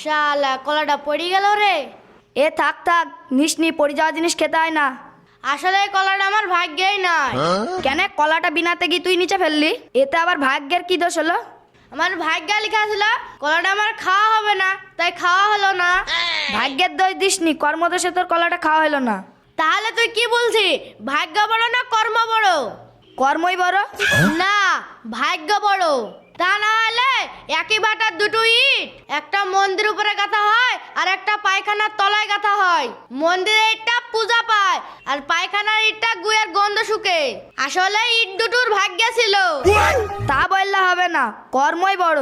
শালা কলাটা পড়ে গেল রে। এ থাক থাক নিস নি পড়ে যাওয়া জিনিস খেতে হয় না। আসলে এই কলাটা আমার ভাগ্যেই নাই। কেন কলাটা বিনাতে গিয়ে তুই নিচে ফেললি? এতে আবার ভাগ্যের কি দোষ হলো? আমার ভাগ্যে লেখা ছিল কলাটা আমার খাওয়া হবে না তাই খাওয়া হলো না। ভাগ্যের দোষ দিসনি কর্মদোষে তোর কলাটা খাওয়া হলো না। তাহলে তুই কি বলছি ভাগ্য বড় না কর্ম বড়? কর্মই বড়? না ভাগ্য বড়। তা না হলে একই বাটার দুটো ইট। একটা মন্দির উপরে গাঁথা হয় আর একটা পায়খানার তলায় গাঁথা হয়। মন্দিরে ইটটা পূজা পায় আর পায়খানার ইটটা গুয়ের গন্ধ শুকে। আসলে ইট দুটোর ভাগ্য ছিল। তা বললে হবে না কর্মই বড়।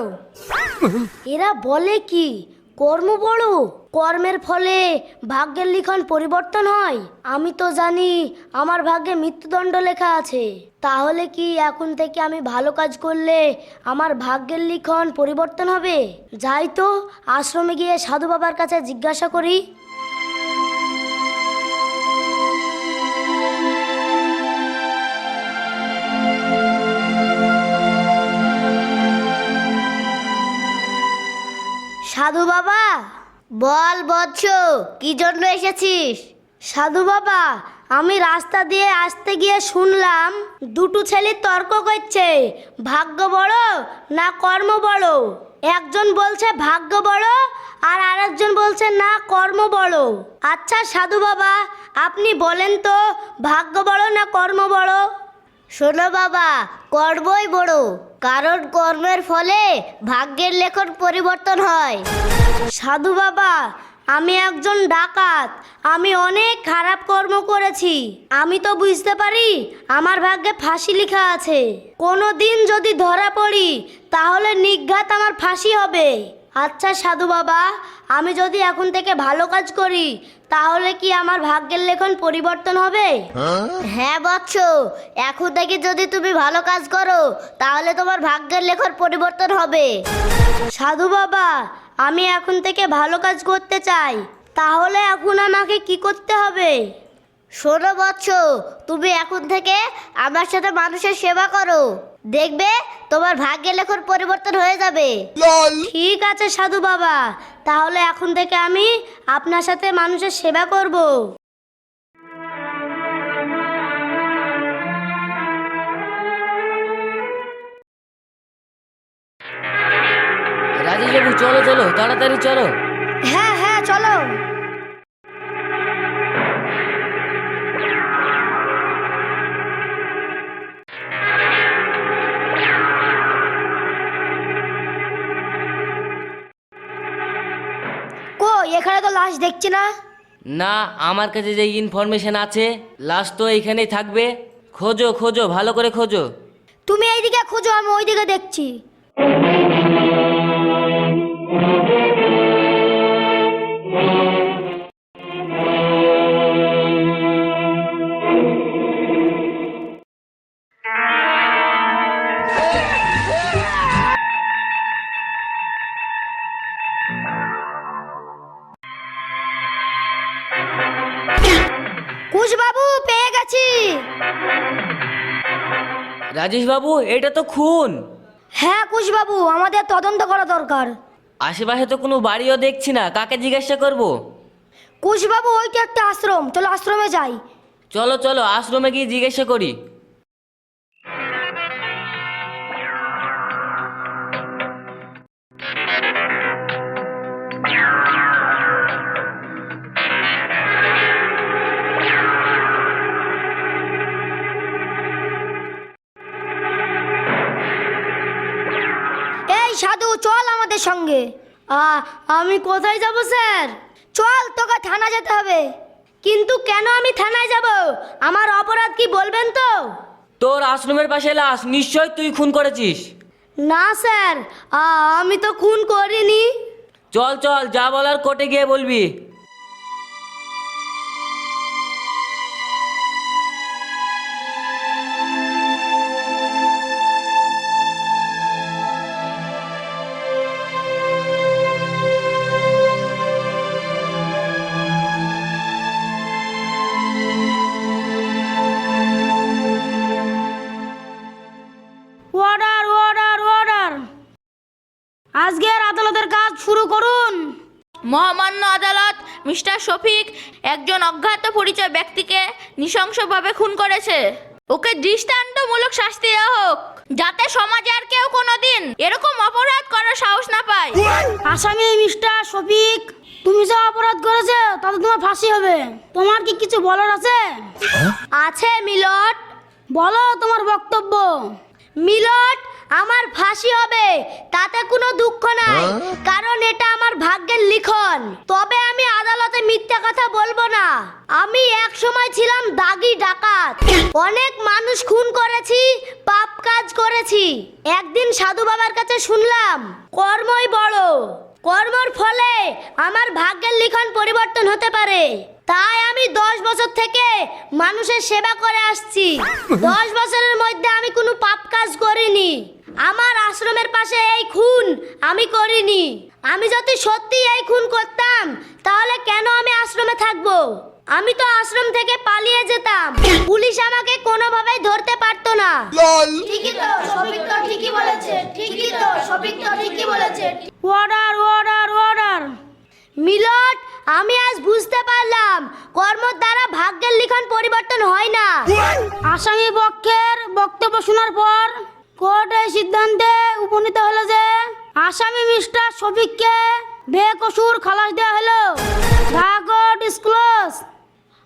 এরা বলে কি? কর্ম বড়। কর্মের ফলে ভাগ্যের লিখন পরিবর্তন হয়। আমি তো জানি আমার ভাগ্যে মৃত্যুদণ্ড লেখা আছে। তাহলে কি এখন থেকে আমি ভালো কাজ করলে আমার ভাগ্যের লিখন পরিবর্তন হবে? যাই তো, আশ্রমে গিয়ে সাধু বাবার কাছে জিজ্ঞাসা করি। সাধু বাবা, বল বৎস, কি জন্য এসেছিস? সাধু বাবা, আমি রাস্তা দিয়ে আসতে গিয়ে শুনলাম দুটো ছেলে তর্ক করছে, ভাগ্য বড় না কর্ম বড়? একজন বলছে ভাগ্য বড় আর আরেকজন বলছে না কর্ম বড়। আচ্ছা সাধু বাবা, আপনি বলেন তো, ভাগ্য বড় না কর্ম বড়? শোনো বাবা, কর্মই বড়, কারণ কর্মের ফলে ভাগ্যের লেখন পরিবর্তন হয়। সাধু বাবা, আমি একজন ডাকাত, আমি অনেক খারাপ কর্ম করেছি। আমি তো বুঝতে পারি আমার ভাগ্যে ফাঁসি লেখা আছে। কোনো দিন যদি ধরা পড়ি, তাহলে নিঘাত আমার ফাঁসি হবে। আচ্ছা সাধু বাবা আমি যদি এখন থেকে ভালো কাজ করি তাহলে কি আমার ভাগ্যের লেখন পরিবর্তন হবে? হ্যাঁ? বৎস এখন থেকে যদি তুমি ভালো কাজ করো তাহলে তোমার ভাগ্যের লেখন পরিবর্তন হবে। সাধু বাবা আমি এখন থেকে ভালো কাজ করতে চাই তাহলে এখন আমাকে কি করতে হবে? শোনো বৎস তুমি এখন থেকে আমার সাথে মানুষের সেবা করো। দেখবে তোমার ভাগ্যে লেখন পরিবর্তন হয়ে যাবে। ঠিক আছে সাধু বাবা তাহলে এখন থেকে আমি আপনার সাথে মানুষের সেবা করব। রাজেশ বাবু চলো চলো তাড়াতাড়ি চলো। হ্যাঁ হ্যাঁ চলো। কো তো লাশ দেখছি না? না আমার কাছে যে ইনফরমেশন আছে লাশ তো এখানেই থাকবে। খোঁজো খোঁজো ভালো করে খোঁজো। তুমি এইদিকে খোঁজো আমি ওইদিকে দেখছি। রাজেশ বাবু এটা তো খুন। হ্যাঁ কুশবাবু আমাদের তদন্ত করা দরকার। আশেপাশে তো কোনো বাড়িও দেখছি না কাকে জিজ্ঞাসা করব? কুশবাবু ওইটা একটা আশ্রম চলো আশ্রমে যাই। চলো চলো আশ্রমে গিয়ে জিজ্ঞাসা করি। সাধু চল আমাদের সঙ্গে। আ আমি কোথায় যাব স্যার? চল তোকে থানা যেতে হবে। কিন্তু কেন আমি থানায় যাব? আমার অপরাধ কি বলবেন তো? তোর আশ্রমের পাশে লাশ নিশ্চয় তুই খুন করেছিস। না স্যার। আ, আমি তো খুন করিনি। চল চল যা বলার কোর্টে গিয়ে বলবি। মহামান্য আদালত মিস্টার শফিক একজন অজ্ঞাত পরিচয় ব্যক্তিকে নৃশংসভাবে খুন করেছে। ওকে দৃষ্টান্তমূলক শাস্তি দেওয়া হোক যাতে সমাজে আর কেউ কোনোদিন এরকম অপরাধ করার সাহস না পায়। আসামি মিস্টার শফিক তুমি যা অপরাধ করেছ তাতে তোমার ফাঁসি হবে। তোমার কি কিছু বলার আছে? আছে মিলট। বলো তোমার বক্তব্য। মিলট আমার ফাঁসি হবে তাতে কোনো দুঃখ নাই। কারণ এটা আমার ভাগ্যের লিখন। তবে আমি আদালতে মিথ্যা কথা বলব না। আমি এক সময় ছিলাম দাগি ডাকাত। অনেক মানুষ খুন করেছি পাপ কাজ করেছি। একদিন সাধু বাবার কাছে শুনলাম কর্মই বড়। কর্মর ফলে আমার ভাগ্যের লিখন পরিবর্তন হতে পারে। তাই আমি দশ বছর থেকে মানুষের সেবা করে আসছি। দশ বছরের মধ্যে আমি কোনো পাপ কাজ করিনি। আমার আশ্রমের পাশে এই খুন আমি করিনি। আমি যদি সত্যি এই খুন করতাম তাহলে কেন আমি আশ্রমে থাকব? আমি তো আশ্রম থেকে পালিয়ে যেতাম। পুলিশ আমাকে কোনোভাবেই ধরতে পারতো না। ঠিকই তো সবিক তো ঠিকই বলেছে। ঠিকই তো সবিক তো ঠিকই বলেছে। অর্ডার অর্ডার অর্ডার মিলট আমি আজ বুঝতে পারলাম কর্মর দ্বারা ভাগ্যের লিখন পরিবর্তন হয় না। আসামি পক্ষের বক্তব্য শোনার পর কোর্ট এই সিদ্ধান্তে উপনীত হলো যে আসামি মিস্টার শফিককে বেকসুর খালাস দেওয়া হলো। ঢাকা ডিসক্লোজ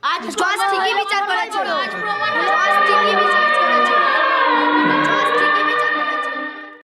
আজ জজ ঠিকই বিচার করেছিল। আজ জজ ঠিকই বিচার করেছিল।